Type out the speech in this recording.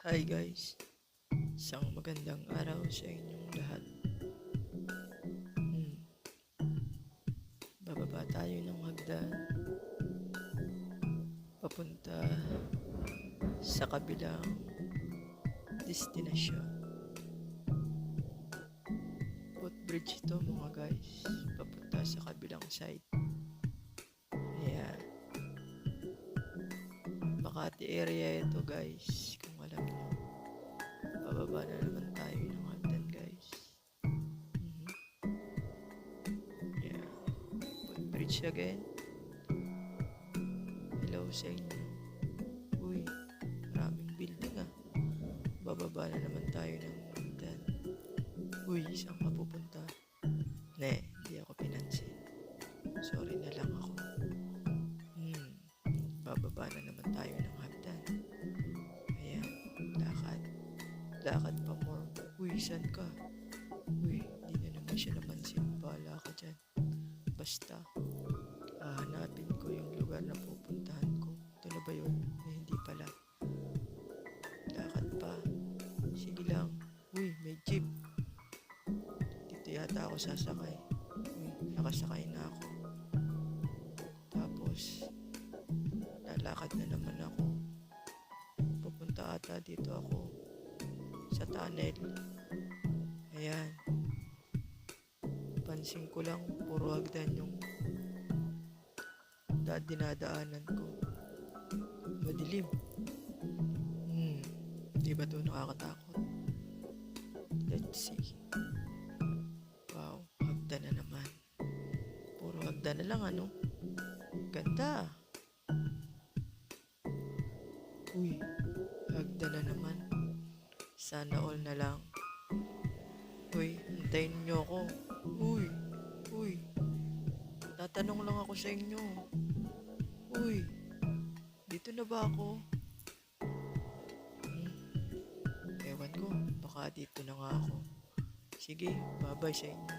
Hi guys, isang magandang araw sa inyong lahat. Hmm. Bababa tayo ng hagdan papunta sa kabilang destinasyon. Footbridge ito mga guys, papunta sa kabilang side. Ayan. Makati area ito guys. Bababa na naman tayo ng hagdan guys. Yeah. Footbridge again. Hello sa inyo. Uy, maraming building ah. Bababa na naman tayo ng hagdan. Uy, saan ka pupunta? Ne, hindi ako pinansin. Sorry na lang ako. Hmm, bababa na naman tayo ng hagdan. Lakad. Pa more. Uy, saan ka? Uy, hindi na naman siya namansin. Bahala ka dyan. Basta, hahanapin ko yung lugar na pupuntahan ko. Ito na ba yun? Eh, hindi pala. Lakad pa. Sige lang. Uy, may jeep. Dito yata ako sasakay. Uy, nakasakay na ako. Tapos, lalakad na naman ako. Pupunta ata dito ako sa tunnel. Ayan. Pansin ko lang, puro hagdan yung da dinadaanan ko. Madilim. Hmm, di ba ito nakakatakot? Let's see. Wow, hagdan na naman. Puro hagdan na lang ano. Ganda. Uy, hagdan na naman. Sana all na lang. Uy, hintayin niyo ako. Uy, uy. Tatanong lang ako sa inyo. Uy, dito na ba ako? Hmm, ewan ko, baka dito na nga ako. Sige, bye-bye sa inyo.